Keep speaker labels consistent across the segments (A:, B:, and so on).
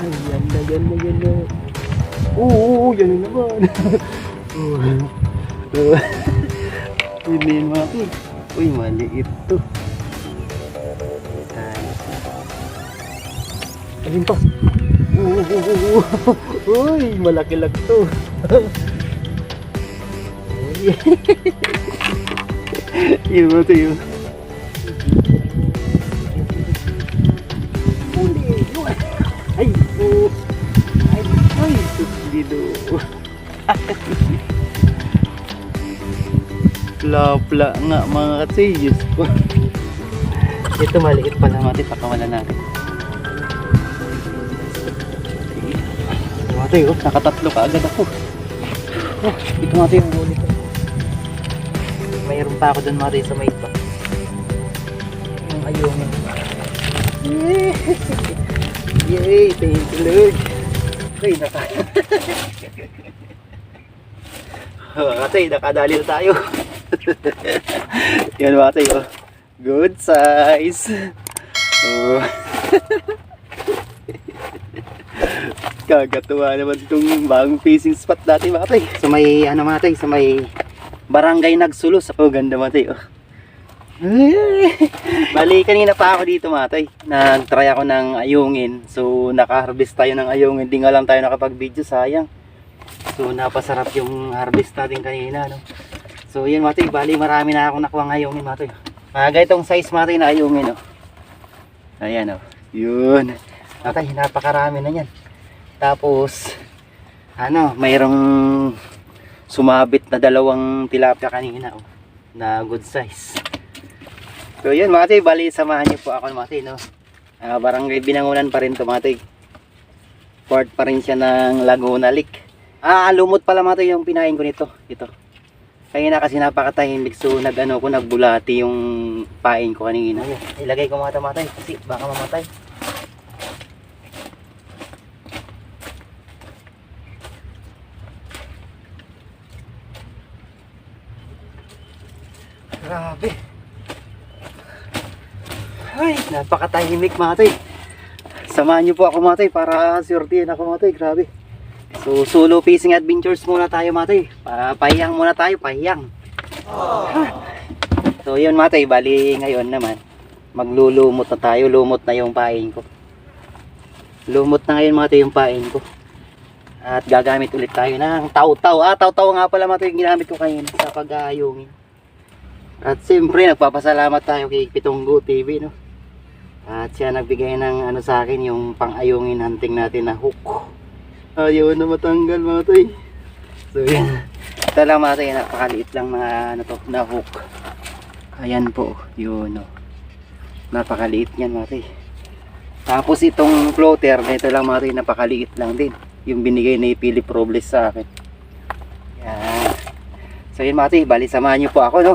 A: Ay, na, yan na. Oo, oo, oo, na naman. Hindi mati. Uy, maliit to. Ayun pa. Uy, malaki lang to. Yun mo to yun. Sublido. Pla-pla nga mga katsiyos ko. Ito maliit pa lang natin, pakawalan natin. Mati, oh, nakatatlo ka agad ako. Oh, ito mati yung huli ko. Mayroon pa ako dun mati sa may iba. Yung ayungin. Yay! Yay! Thank you Lord! Ay, naka... Oh, Kasi nakadali na tayo. Yan mga oh. Good size. Oh. Kagatuwa naman itong bagong fishing spot natin mga tay. Sa may ano mga tay, sa may barangay Nagsulos. Oh, ganda mga tay. Bali, kanina pa ako dito mga tay. Nag-try ako ng ayungin. So, naka-harvest tayo ng ayungin. Di nga lang tayo nakapag-video, sayang. So, napasarap yung harvest natin kanina. No? So, yun mga tay. Bali, marami na akong nakuha ng ayungin mga tay. Mga ganitong size mga tay na ayungin. Oh. Ayan oh. Yun. Mga tay, napakarami na yan. Tapos, ano, mayroong sumabit na dalawang tilapia kanina, oh, na good size. So, yun, mga tay, bali, samahan niyo po ako, mga tay, no? Ah, barangay Binangunan pa rin to, mga tay. Port pa rin siya ng Laguna Lake. Ah, lumot pala, mga tay, yung pinain ko nito. Ito. Kanina kasi napakatahimik, so nag-ano ko, nagbulati yung pain ko kanina. Ayun, ilagay ko mga tay, mga tay, kasi baka mamatay. Grabe. Ay, napakatahimik mga tay. Samahan niyo po ako mga tay para surtihin ako mga tay. Grabe. So, solo fishing adventures muna tayo mga tay. Para pahiyang muna tayo, pahiyang. So, yun mga tay. Bali ngayon naman, maglulumot na tayo. Lumot na yung pain ko. Lumot na ngayon mga tay yung pain ko. At gagamit ulit tayo ng taw-taw. Ah, taw-taw nga pala mga yung ginamit ko kanina sa pag-aayungin. At siyempre, nagpapasalamat tayo kay Pitonggo TV, no? At siya nagbigay ng ano sa akin, yung pang-ayungin hunting natin na hook. Ayaw na matanggal mga toy. So, yan. Ito lang mga toy, napakaliit lang na, ano to, na hook. Ayan po, yun, no? Napakaliit yan mga toy. Tapos itong floater, ito lang mga toy, napakaliit lang din. Yung binigay ni Philip Robles sa akin. Yan. So yun mga toy, bali samahan niyo po ako, no?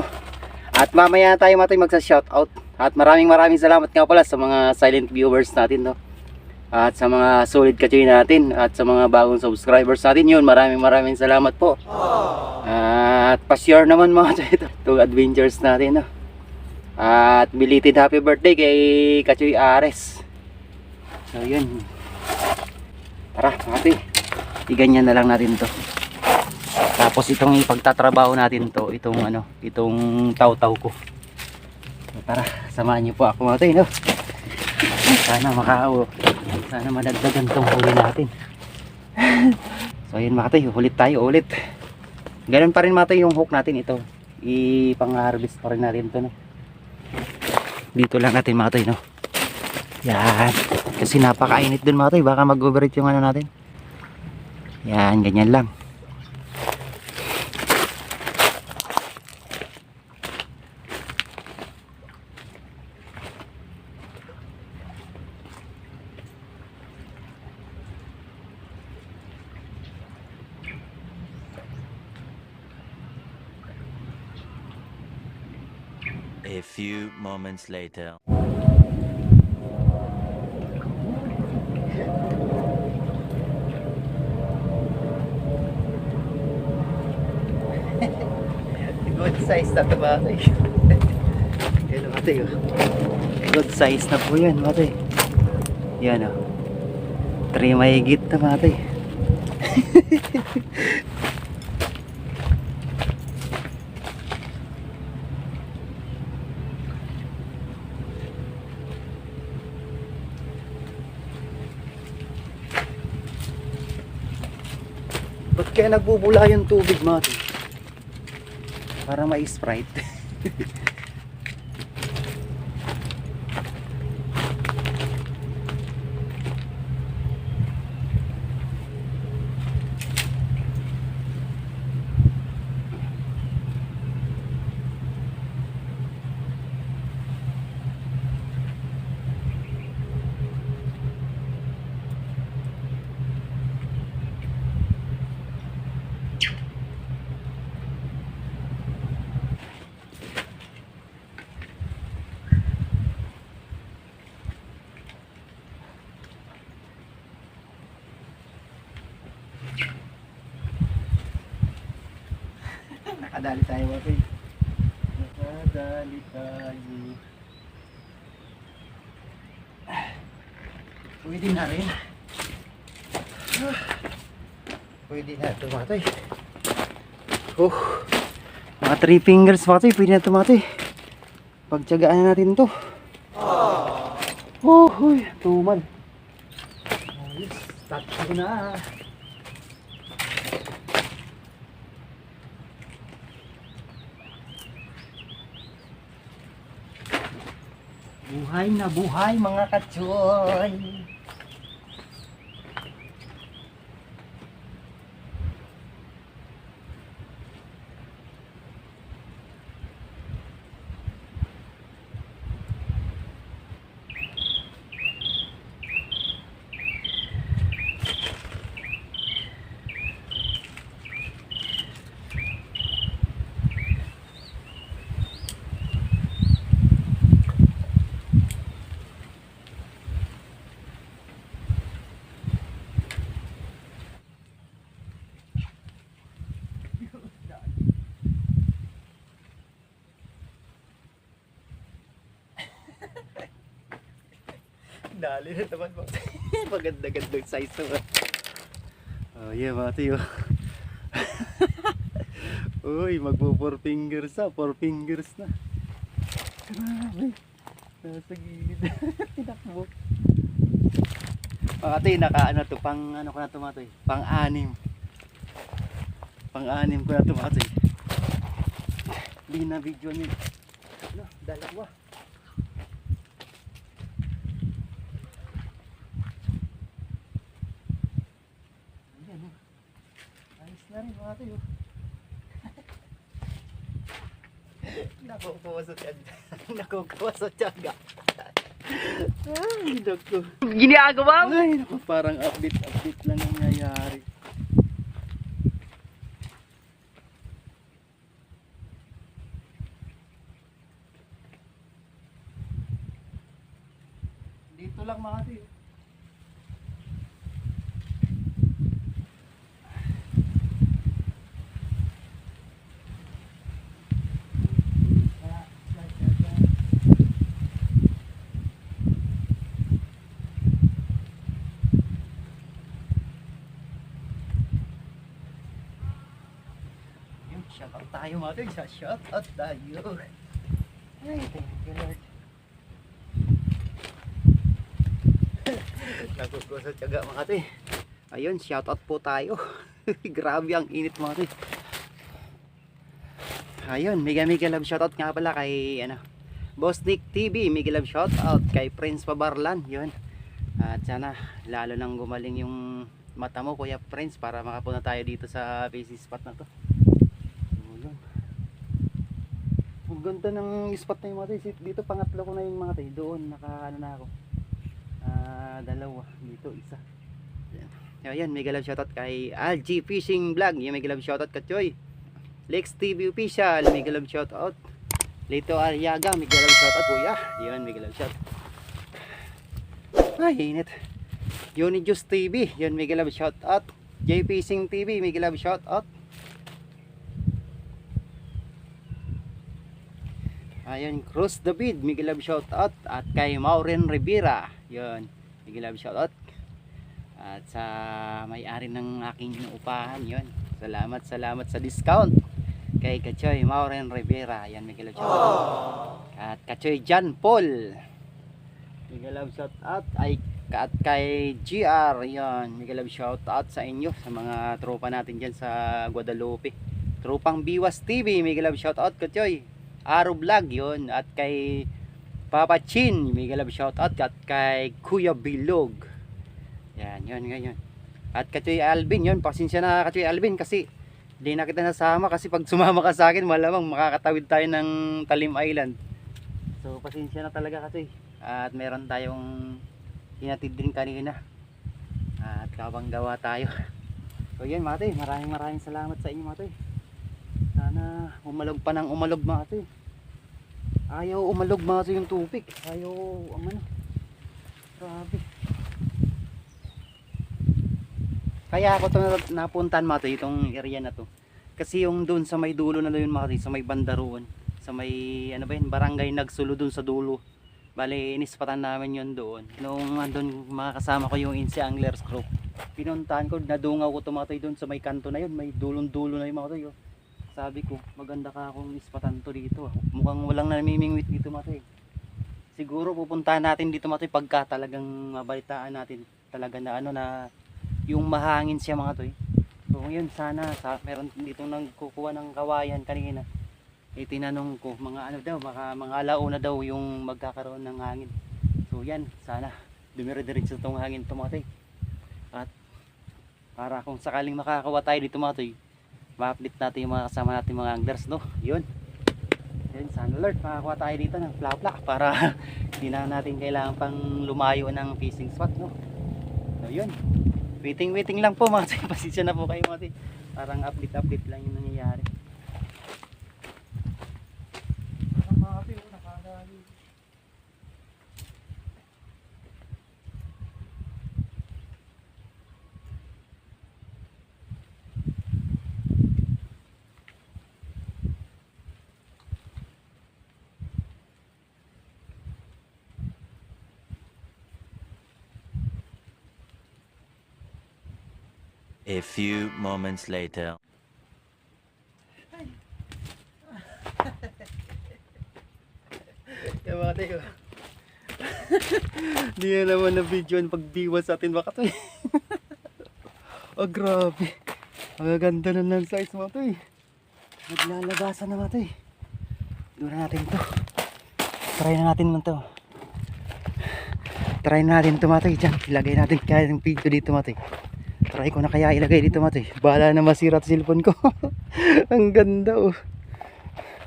A: At mamaya tayo matay magsa-shoutout. At maraming maraming salamat nga pala sa mga silent viewers natin, no? At sa mga solid kachoy natin at sa mga bagong subscribers natin yun, maraming maraming salamat po. At pa-share naman mga ito, itong adventures natin, no? At belated happy birthday kay Kachoy Ares. So yun. Tara, choy. Iganyan na lang natin to. Tapos itong ipagtatrabaho natin to, itong ano, itong taw-taw ko. Tara, samahan niyo po ako mga tayo, no? Sana makao. Sana madagdagan tong huli natin. so ayun mga tayo, ulit tayo, ulit. Ganun pa rin mga tayo yung hook natin ito. Ipang-harvest pa rin natin to, no? Dito lang natin mga tayo, no? Yan. Kasi napakainit dun mga tayo, baka mag-overheat yung ano natin. Yan, ganyan lang.
B: A few moments later.
A: Good size na ito mga tay. Yan mga tay. oh. Good size na po yan mga tay. Yan o. 3 mahigit na. Ba't kaya nagbubula yung tubig mati? Para may sprite. Nakadali tayo. Pwede na rin. Pwede na tumatay. Oh. Mga three fingers matay. Pwede na tumatay. Pagtsagaan na natin to. Oh, huy. Tumal. Ayos. Start ko na. Buhay na buhay mga katsoy. Dali na naman mo. Maganda-gandang size naman. Oh, yeah, mati oh. Uy, magpo four fingers na. Four fingers na. Grabe. Nasa gilid. Tinakbo. Mga ate, naka ano to, pang ano ko na tumatoy? Pang anim. Pang anim ko na tumatoy. Hindi na video niyo. Ano, dalawa. Ayan oh. Ayos na rin mga tayo. Nakukuha sa tiyaga. Nakukuha sa tiyaga. Ay, naku.
C: Ginagawa mo?
A: Ay, naku, parang update-update lang ang nangyayari. Dito lang mga tayo. Tayo mga. Sa shout out tayo. Ay, thank you Lord. Nagugulo sa tiyaga mga tayo. Ayun, shout out po tayo. Grabe ang init mga tayo. Ayun, mega mega love shoutout nga pala kay ano, Boss Nick TV, mega love shoutout kay Prince Pabarlan, yun. At sana lalo nang gumaling yung mata mo Kuya Prince para makapunta tayo dito sa busy spot na to. So, yun. Ang ganda ng spot na yung mga tayo. Dito pangatlo ko na yung mga tayo. Doon naka ano na ako. Ah, dalawa. Dito isa. Yan. Ayan, mega love shoutout kay LG Fishing Vlog. Yung mega love shoutout ka Choy. Lex TV Official, mega love shoutout. Lito Ariaga, mega love shoutout kuya. Yun, mega love shout. Ay, init. Yoni Juice TV, yun mega love shoutout. J Fishing TV, mega love shoutout. Ayun, Cruz David, mega love shoutout. At kay Maureen Rivera, yun, mega love shoutout. At sa may-ari ng aking upahan, yon. Salamat, salamat sa discount. Kay Kachoy Maureen Rivera. Yan, Miguel shout At Kachoy John Paul. Miguel Love shout out ay at kay GR. Yan, Miguel Love shout out sa inyo sa mga tropa natin diyan sa Guadalupe. Tropang Biwas TV, Miguel Love shout out Kachoy. Aro Vlog yon at kay Papa Chin, Miguel Love shout out at kay Kuya Bilog. Yan, yun, ganyan. At Kachoy Alvin, yun, pasensya na Kachoy Alvin kasi hindi na kita nasama kasi pag sumama ka sa akin, malamang makakatawid tayo ng Talim Island. So, pasensya na talaga Kachoy. At meron tayong hinatid din kanina. At kabang gawa tayo. So, yun Mate, maraming maraming salamat sa inyo Mate. Sana umalog pa ng umalog Mate. Ayaw umalog Mate yung tubig. Ayaw, ang ano. Grabe. Kaya ako to na- napuntan mate itong area na to. Kasi yung doon sa may dulo na doon mate, sa may bandaruan, sa may ano ba yun, barangay nagsulo doon sa dulo. Bale, inispatan namin yun doon. Nung andun mga kasama ko yung Inse Anglers Group, pinuntahan ko, nadungaw ko tumatay doon sa may kanto na yun, may dulong-dulo na yung mga tayo. Sabi ko, maganda ka akong ispatan to dito. ah. Mukhang walang namimingwit dito matay. Siguro pupuntahan natin dito matay pagka talagang mabalitaan natin talaga na ano na yung mahangin siya mga toy. So ngayon sana sa, meron dito nang kukuha ng kawayan kanina. Eh ko mga ano daw, mga, mga alauna daw yung magkakaroon ng hangin. So yan, sana dumire-diretso tong hangin tumatay. At para kung sakaling makakawa tayo dito mga toy, ma-update natin yung mga kasama natin mga anglers no. Yun. Yan, sana alert makakuha tayo dito ng plak para hindi na natin kailangan pang lumayo ng fishing spot no. So yun. Waiting waiting lang po mga tayo. Pasensya na po kayo mga tayo. Parang update update lang yung nangyayari. Mga tayo, nakadali.
B: A few moments later.
A: Mga tayo. Hindi na naman na video ang pagdiwas sa atin baka to eh. oh grabe. Ang ganda na ng size mga to eh. Naglalabasan na to eh. Doon na natin to. Try na natin man to. Try na natin to mga to eh. Diyan, ilagay natin kaya ng video dito mga to eh. Try ko na kaya ilagay dito mga to eh. Bahala na masira at cellphone ko. ang ganda oh.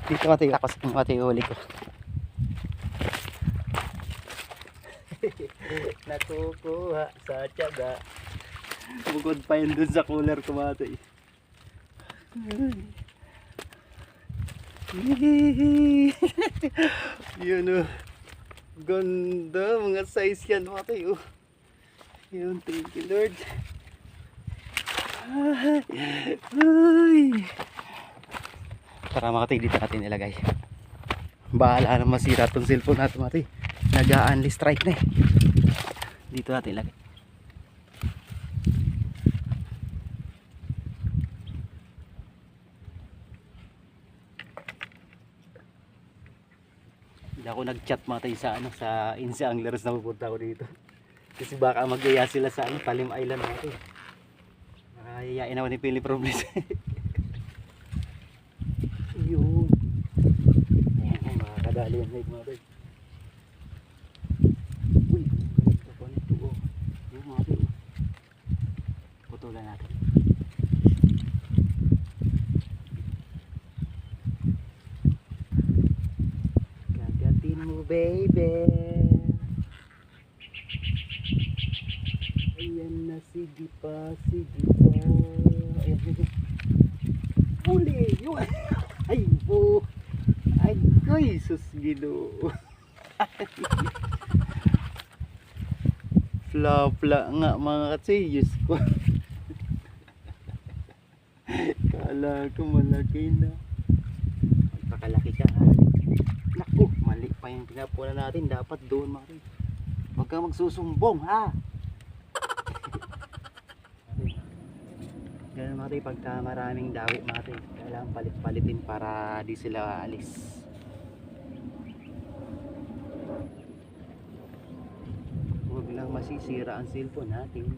A: Dito mga to. Lakas mga to eh. Huli ko. Nakukuha sa tiyaga. Bukod pa yun dun sa cooler ko mga to eh. Yun oh. Ganda mga size yan mga to oh. Yun, thank you Lord. Ay. Tayo dito natin ilagay. Bahala na masira tong cellphone natin mga tayo. Nag-a-unli strike na eh. Dito natin ilagay. Hindi ako nag-chat mga tayo sa ano sa Inse Anglers na pupunta ako dito. Kasi baka magyaya sila sa ano, Talim Island natin. Nakayayain naman ni Philip Robles. Yun. Ayan, makakadali yan like mga tayo. Uy, ganito pa nito oh. Yung mga tayo. Putulan natin. Kagatin mo baby. Ayan na, sige pa, sige pa. Ayan, sige. Yun! Ay, po! Ay, ay, sus, ginoo. Fla-fla nga mga katsiyos ko. Kala ko malaki na. Magpakalaki siya ha. Naku, mali pa yung pinapuna natin. Dapat doon katsiyos. Huwag kang magsusumbong ha. Ganun tayo, pagka maraming dawi tayo, kailangan palit-palitin para di sila alis. Huwag lang masisira ang cellphone natin.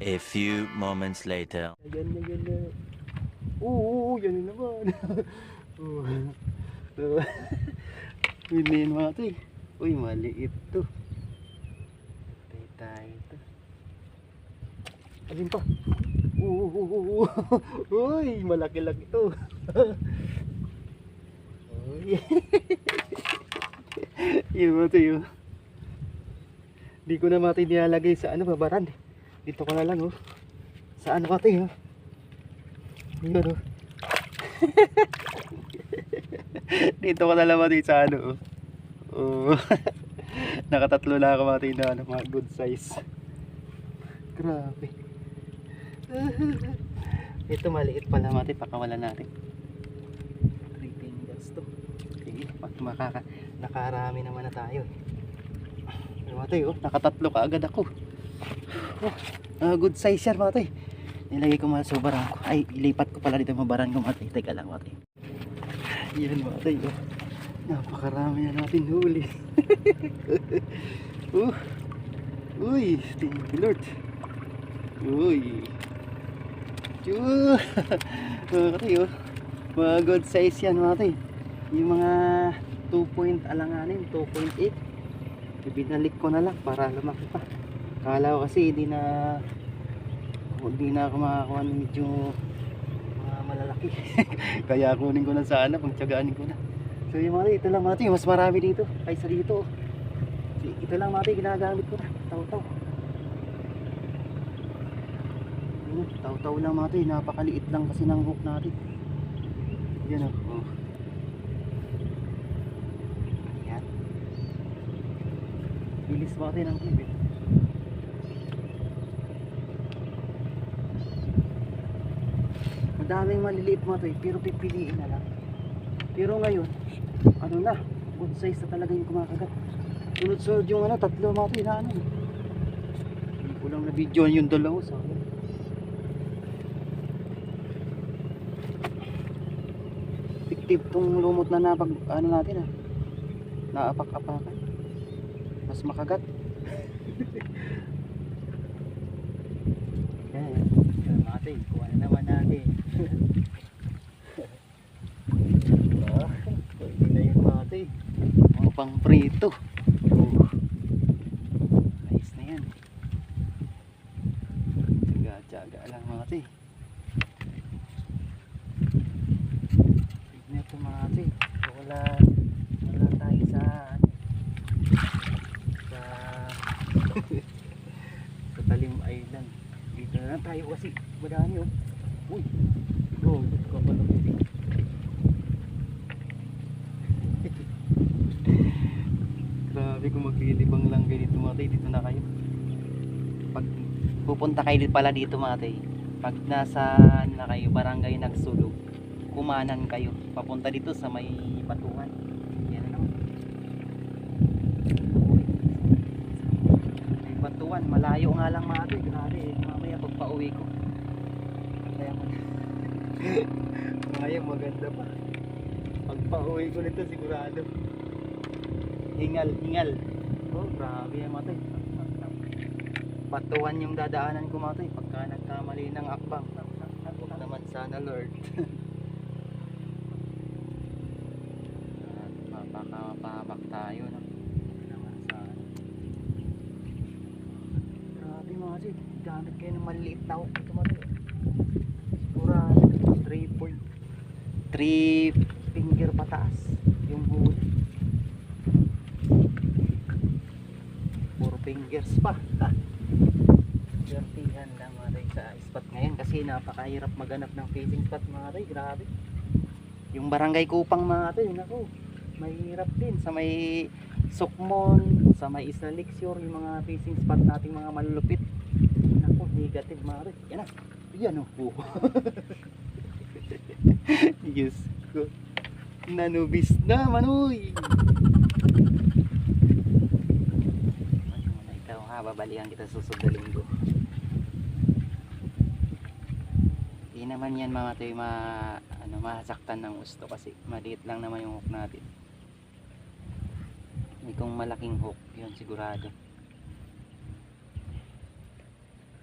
B: A few moments later.
A: Ayan na yan na. Oo, yan na naman. Oo. Oo. Yun na yun mga tayo. Uy, maliit to. Tayo tayo to. Alin to? Oo, oo, oo, oo. Uy, malaki-laki to. Uy. yun mga tayo. Di ko na matay nilalagay sa ano, babaran. Dito ko na lang, oh. Sa ano ka tayo? Yun, oh. Dito ko na lang mati sa ano, oh. Oh. Nakatatlo na ako mati na ano, mga good size. Grabe. Ito maliit pala mati, pakawalan natin. Three fingers to. Sige, pag makaka, nakarami naman na tayo. Ano mati, oh, nakatatlo ka agad ako. Oh, ah, good size yan mati. Nilagay ko mga sobrang ko. Ay, ilipat ko pala dito mabaran ko mati. Teka lang mati. Yan mati, oh. Napakarami na natin huli. uh, uy, thank you Lord. Uy. Choo. Mga kati, oh. Mga good size yan mga kati. Yung mga 2 point alanganin, 2.8. Ibinalik ko na lang para lumaki pa. Kala ko kasi hindi na hindi na ako makakuha ng medyo mga malalaki. Kaya kunin ko na sana, pagtiyagaanin ko na. So yung mga ito lang mati, mas marami dito kaysa dito. So, ito lang mati, ginagamit ko na. Taw-taw. Taw-taw lang mati, napakaliit lang kasi ng hook natin. Yan o. Oh. Yan. Bilis mati ng kibit. Madaming maliliit eh, pero pipiliin na lang. Pero ngayon, ano na, good size na talaga yung kumakagat. Sunod-sunod yung ano, tatlo mga to, inaano. eh. Hindi ko lang na-videoan yung dalawa sa Fiktif tong lumot na napag, ano natin ah. Naapak-apakan. Mas makagat. Mga to, eh, kuha na naman natin. Ah, pwede na yun mga tay. Mga pang prito. Oh. Nice na yan. Tsaga-tsaga lang mga tay. Tignan ito mga tay. Wala, wala tayo sa sa sa Talim Island. Dito na lang tayo kasi madami oh. Uy, bro, kapal ang bibig. Grabe kung maglilibang lang ganito mga tay, dito na kayo. Pag pupunta kayo pala dito mga pag nasa ano na kayo, barangay nagsulog, kumanan kayo, papunta dito sa may batuhan. Yan na. May batuhan, malayo nga lang mga grabe eh, mamaya pag pauwi ko. Kaya mag... Mamaya maganda pa. Pag pauwi ko nito sigurado. Hingal, hingal. Oh, grabe yan matay. Batuhan yung dadaanan ko matay pagka nagkamali ng akbang. Huwag naman sana Lord. At mapakapabak tayo. Sana. Grabe sid. Gamit kayo ng maliit na ito matay. Sigurado. 3 point. 3 finger pataas. Yung huli. Fingers pa. Gertihan lang mga tay sa spot ngayon kasi napakahirap maganap ng fishing spot mga tay. Grabe. Yung barangay Kupang mga tay, nako. Mahirap din sa may Sukmon, sa may Isla Lakeshore, yung mga fishing spot nating mga malulupit. Nako, negative mga tay. Yan na. Yan oh. Diyos ko. Nanubis na, manoy. Ano babalikan kita susunod na linggo. Hindi naman yan mga tayo ma, ano, masaktan ng gusto kasi maliit lang naman yung hook natin. Hindi kung malaking hook, yun sigurado.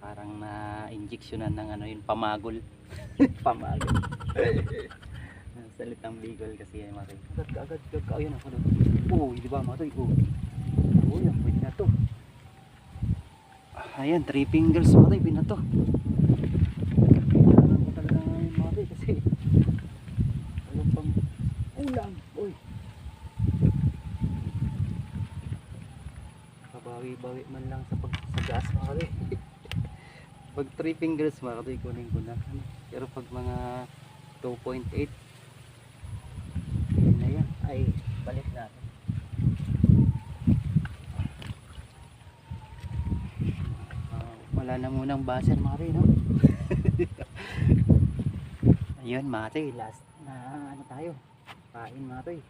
A: Parang na injeksyonan ng ano yun, pamagol. pamagol. Salitang bigol kasi yan mga tayo. Agad, agad, agad, agad, yun ako doon. Oo, di ba mga tayo? Oo. Oo, yan, pwede na to. Ayan, three fingers mga tayo, binato. Kailangan ko talaga ngayon mga tayo kasi alam pang ulam. Uy. Kabawi-bawi man lang sa pagsagas mga tayo. pag three fingers mga tayo, kunin ko na. Pero pag mga 2.8 yun na yan. Ay, balik natin. Ah, wala na munang mga tayo, no? Ayun tayo, last na ano tayo. Kain tayo.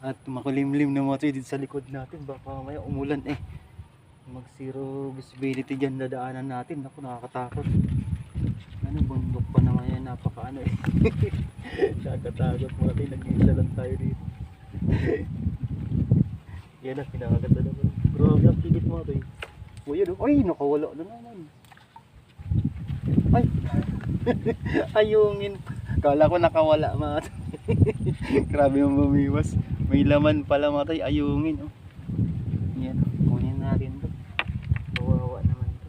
A: At makulimlim na tayo dito sa likod natin. Baka mamaya umulan eh. Mag zero visibility dyan dadaanan natin. Ako nakakatakot. Ano, bundok pa naman yan. Napaka ano eh. Nakakatakot mga tayo. Nag-iisa lang tayo dito. yan ang pinakaganda naman. Grabe ang pigit mga tayo. O yun, ay nakawala na naman. Ay, ayungin. Kala ko nakawala mga tayo. Grabe yung bumiwas. May laman pala mga tayo, ayungin. Oh. Yan, kunin natin to. Kawawa naman to.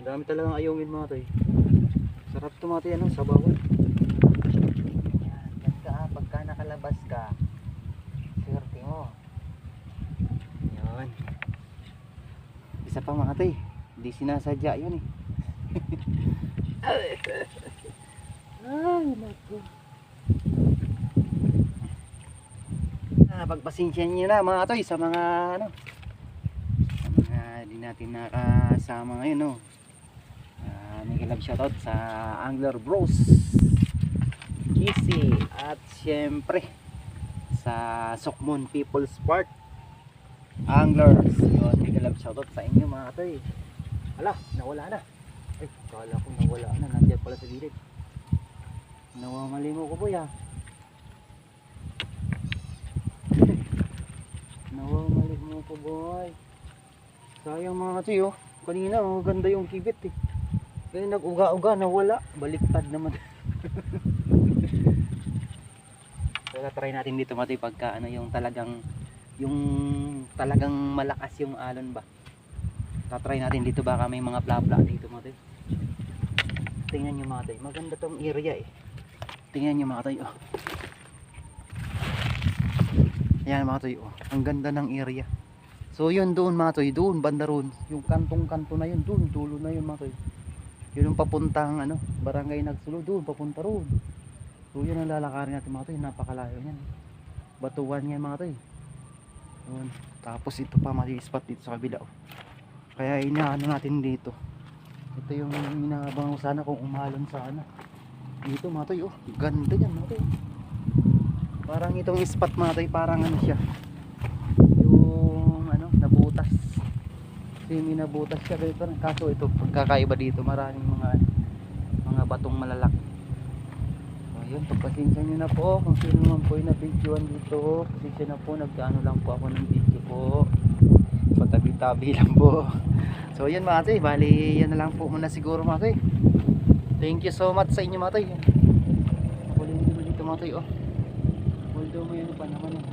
A: Ang dami talagang ayungin mga tayo. Sarap to mga tayo, ano, sa bawal. Yan, pagka, pagka nakalabas ka, swerte mo. Yan. Isa pa mga tayo, hindi sinasadya yun eh. Ay, naku. Ah, pagpasensya niyo na mga toy sa mga ano sa mga di natin nakasama ngayon no. Ah, may love shoutout sa Angler Bros. Easy at syempre sa Sokmon People's Park Anglers. Yun, may love shoutout sa inyo mga toy. Ala, nawala na. Ay, kala ko nawala na. Nandiyan pala sa gilid. Nawamali mo ko po ya. Nawamali mo ko boy. Sayang mga tiyo. Kanina oh, ganda yung kibit eh. Kaya nag-uga-uga nawala. Baliktad naman. Kaya try natin dito mati pagka ano yung talagang yung talagang malakas yung alon ba. Tatry natin dito baka may mga plapla dito mga tayo. Tingnan nyo mga tayo. Maganda tong area eh. Tingnan nyo mga tayo. oh. Ayan mga tayo. oh. Ang ganda ng area. So yun doon mga tayo. Doon banda roon. Yung kantong-kanto na yun. Doon. Dulo na yun mga tayo. Yun yung papuntang ano, barangay Nagsulo. Doon. Papunta roon. So yun ang lalakarin natin mga tayo. Napakalayo yan. Batuan yan mga tayo. Yun. Tapos ito pa mali spot dito sa kabila. Oh. Kaya inaano natin dito. Ito yung inaabang ko sana kung umalon sana. Dito mga toy, oh. Ganda yan mga toy. Parang itong spot mga toy, parang ano siya. Yung ano, nabutas. Semi nabutas siya dito. Kaso ito, pagkakaiba dito, maraming mga mga batong malalaki. So yun, pagpasensya nyo na po kung sino naman po yung nabidyoan dito. Pasensya na po, nagkaano lang po ako ng video po. Patabi-tabi lang po. So yun mga tay bali yan na lang po muna siguro mga tay. Thank you so much sa inyo mga tay. Kulit mo dito mga tay oh. Although may ano pa naman eh.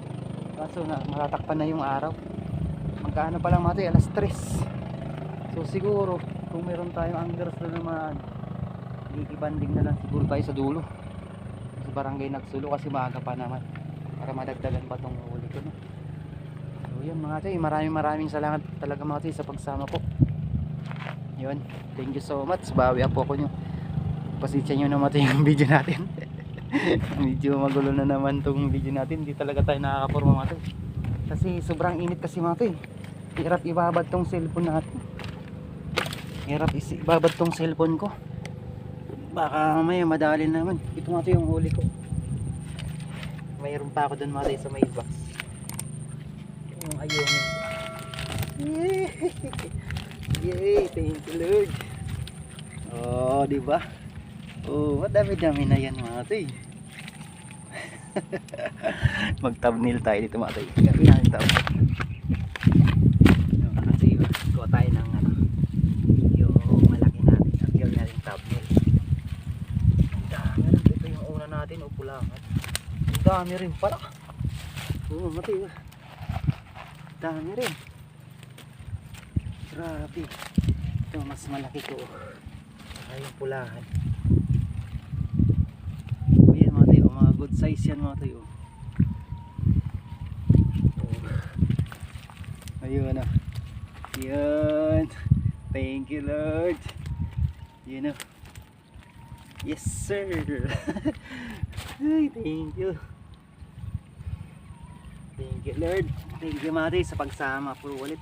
A: Kaso na matatakpan na yung araw. Magkaano pa lang mga tay alas 3 so siguro kung meron tayong anglers na naman ikibanding na lang siguro tayo sa dulo barangay Nagsulo kasi maaga pa naman para madagdagan pa tong huli ko no So yun mga tay, maraming maraming salamat talaga mga tay sa pagsama po. Yun, thank you so much. Bawi po ako nyo. Pasensya nyo naman tayo yung video natin. Medyo magulo na naman tong video natin. Hindi talaga tayo nakakaporma mga tay. Kasi sobrang init kasi mga tay. Hirap ibabad tong cellphone natin. Hirap ibabad tong cellphone ko. Baka mamaya madali naman. Ito mga tay yung huli ko. Mayroon pa ako dun mga tay sa may box yung ayungin Yay! Yay! Thank you, Lord. Oh, di ba? Oh, madami-dami na yan mga toy. Mag-thumbnail tayo dito mga toy. Thumbnail. Yung Kasi kuha tayo ng ano, yung malaki natin. At gawin natin thumbnail. Ang dami rin. Ito yung una upulangan. Ang dami rin pala. Oo, mati. Dami rin. Grabe. Ito, mas malaki ko. Saka yung pulahan. O yan mga tayo, mga good size yan mga tayo. Oh. Ayun na. Yan. Thank you Lord. Yun na. Yes sir. Ay, thank you. Thank you Lord. Thank you tayo sa pagsama. Puro ulit.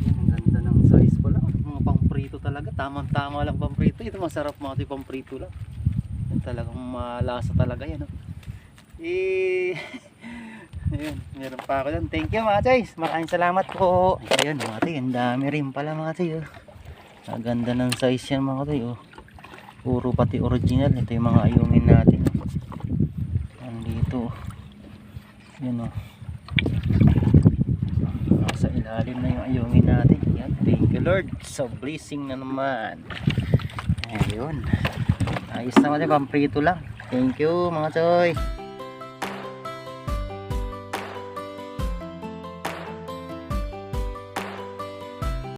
A: Yan, ang ganda ng size pala. Mga pamprito talaga. Tamang-tama lang pamprito. Ito masarap mga tayo pamprito lang. Yan talagang malasa talaga yan. No? Eh, ayun, meron pa ako dun. Thank you mga guys. Maraming salamat po. Ayun mga tayo, ang dami rin pala mga tayo. Ang ganda ng size yan mga tayo. Puro pati original. Ito yung mga ayungin natin. Yan o. Nasa ilalim na yung ayungin natin. Yan. Thank you Lord. So blessing na naman. Ayun. Ayos naman yung pamprito lang. Thank you mga choy.